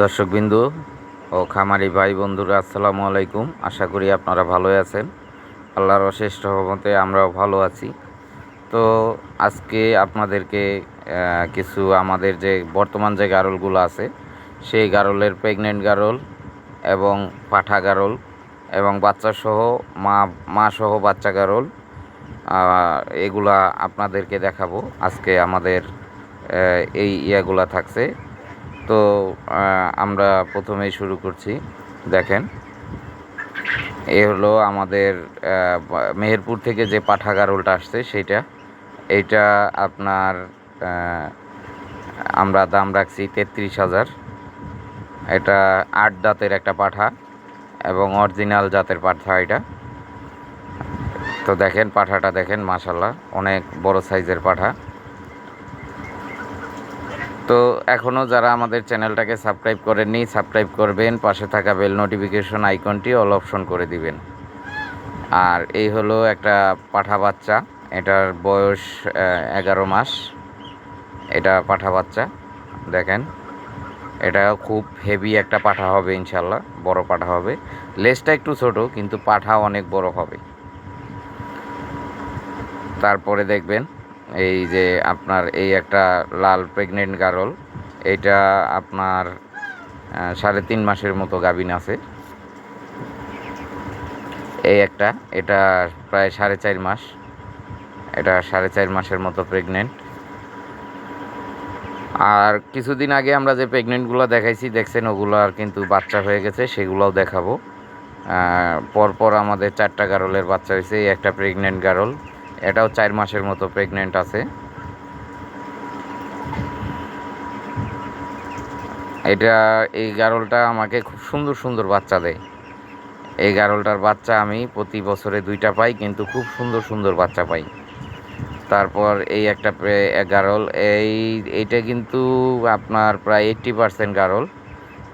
দর্শকবিন্দু ও খামারি ভাই বন্ধুরা, আসসালামু আলাইকুম। আশা করি আপনারা ভালোই আছেন। আল্লাহর অশেষ রহমতে আমরাও ভালো আছি। তো আজকে আপনাদেরকে কিছু আমাদের যে বর্তমান যে গারলগুলো আছে, সেই গারলের প্রেগনেন্ট গারল এবং পাঠা গারল এবং বাচ্চা সহ মা মা সহ বাচ্চা গারল এগুলা আপনাদেরকে দেখাবো। আজকে আমাদের এই ইয়াগুলা থাকছে। তো আমরা প্রথমেই শুরু করছি। দেখেন, এ হলো আমাদের মেহেরপুর থেকে যে পাঠাগার পাঠাগারোলটা আসছে সেইটা। এইটা আপনার আমরা দাম রাখছি তেত্রিশ হাজার। এটা আট দাঁতের একটা পাঠা এবং অরিজিনাল জাতের পাঠা এটা। তো দেখেন, পাঠাটা দেখেন মাশাল্লাহ অনেক বড় সাইজের পাঠা। তো এখনও যারা আমাদের চ্যানেলটাকে সাবস্ক্রাইব করেননি, সাবস্ক্রাইব করবেন, পাশে থাকা বেল নোটিফিকেশন আইকনটি অল অপশন করে দিবেন। আর এই হলো একটা পাঠা বাচ্চা, এটার বয়স এগারো মাস। এটা পাঠা বাচ্চা, দেখেন। এটা খুব হেভি একটা পাঠা হবে ইনশাল্লাহ বড় পাঠা হবে। লেজটা একটু ছোট, কিন্তু পাঠা অনেক বড় হবে। তারপরে দেখবেন এই যে আপনার এই একটা লাল প্রেগনেন্ট গারল, এইটা আপনার সাড়ে তিন মাসের মতো গাভিন আছে। এই একটা, এটা প্রায় সাড়ে চার মাস, এটা সাড়ে চার মাসের মতো প্রেগনেন্ট আর কিছুদিন আগে আমরা যে প্রেগনেন্টগুলো দেখাইছি, দেখছেন ওগুলো আর কিন্তু বাচ্চা হয়ে গেছে, সেগুলোও দেখাবো। পরপর আমাদের চারটা গারলের বাচ্চা হয়েছে, এই একটা প্রেগনেন্ট গারল। এটাও চার মাসের মতো প্রেগনেন্ট আছে। এটা, এই গারলটা আমাকে খুব সুন্দর সুন্দর বাচ্চা দেয়। এই গারলটার বাচ্চা আমি প্রতি বছরে দুইটা পাই, কিন্তু খুব সুন্দর সুন্দর বাচ্চা পাই। তারপর এই একটা গারল, এই, এইটা কিন্তু আপনার প্রায় এইট্টি পার্সেন্ট গারল।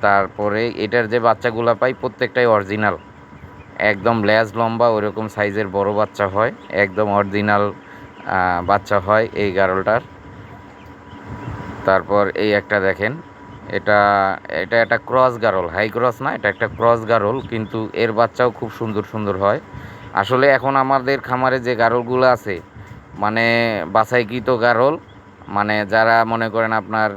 তারপরে এটার যে বাচ্চাগুলো পাই, প্রত্যেকটাই অরিজিনাল একদম ল্যাজ লম্বা, ওরকম সাইজের বড় বাচ্চা হয়, একদম অরিজিনাল বাচ্চা হয় এই গারলটার। তারপর এই একটা দেখেন, এটা এটা একটা ক্রস গারল, হাই ক্রস না, এটা একটা ক্রস গারল, কিন্তু এর বাচ্চাও খুব সুন্দর সুন্দর হয়। আসলে এখন আমাদের খামারে যে গারলগুলো আছে মানে বাছাইকৃত গারল মানে যারা মনে করেন আপনার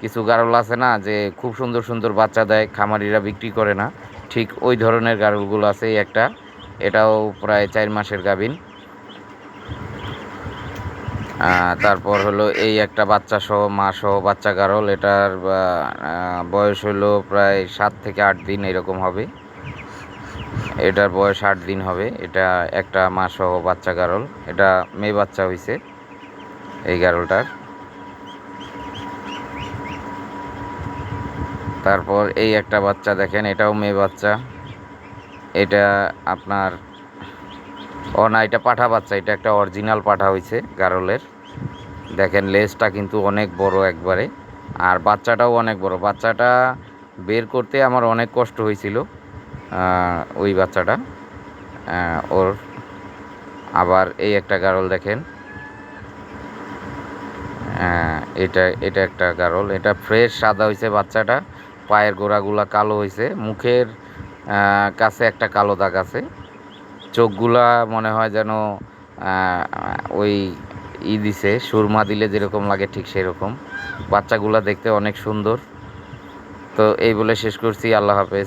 কিছু গারল আছে না, যে খুব সুন্দর সুন্দর বাচ্চা দেয়, খামারিরা বিক্রি করে না ঠিক ওই ধরনের গারলগুলো আছে এই একটা। এটাও প্রায় চার মাসের গাভিন। তারপর হলো এই একটা বাচ্চা সহ মা সহ বাচ্চা গারল। এটার বয়স হলো প্রায় সাত থেকে আট দিন এরকম হবে। এটার বয়স আট দিন হবে। এটা একটা মা সহ বাচ্চা গারল। এটা মেয়ে বাচ্চা হয়েছে এই গারলটার। তারপর এই একটা বাচ্চা দেখেন, এটাও মেয়ে বাচ্চা। এটা আপনার, ও না, এটা পাঠা বাচ্চা, এটা একটা অরিজিনাল পাঠা হয়েছে গারলের। দেখেন, লেজটা কিন্তু অনেক বড় একবারে, আর বাচ্চাটাও অনেক বড়। বাচ্চাটা বের করতে আমার অনেক কষ্ট হয়েছিল ওই বাচ্চাটা। ওর আবার এই একটা গারল দেখেন। এটা এটা একটা গারল, এটা ফ্রেশ সাদা হয়েছে বাচ্চাটা। পায়ের গোড়াগুলা কালো হয়েছে মুখের কাছে একটা কালো দাগ আছে। চোখগুলা মনে হয় যেন ওই ই দিছে, সুরমা দিলে যেরকম লাগে ঠিক সেরকম। বাচ্চাগুলা দেখতে অনেক সুন্দর। তো এই বলে শেষ করছি। আল্লাহ হাফেজ।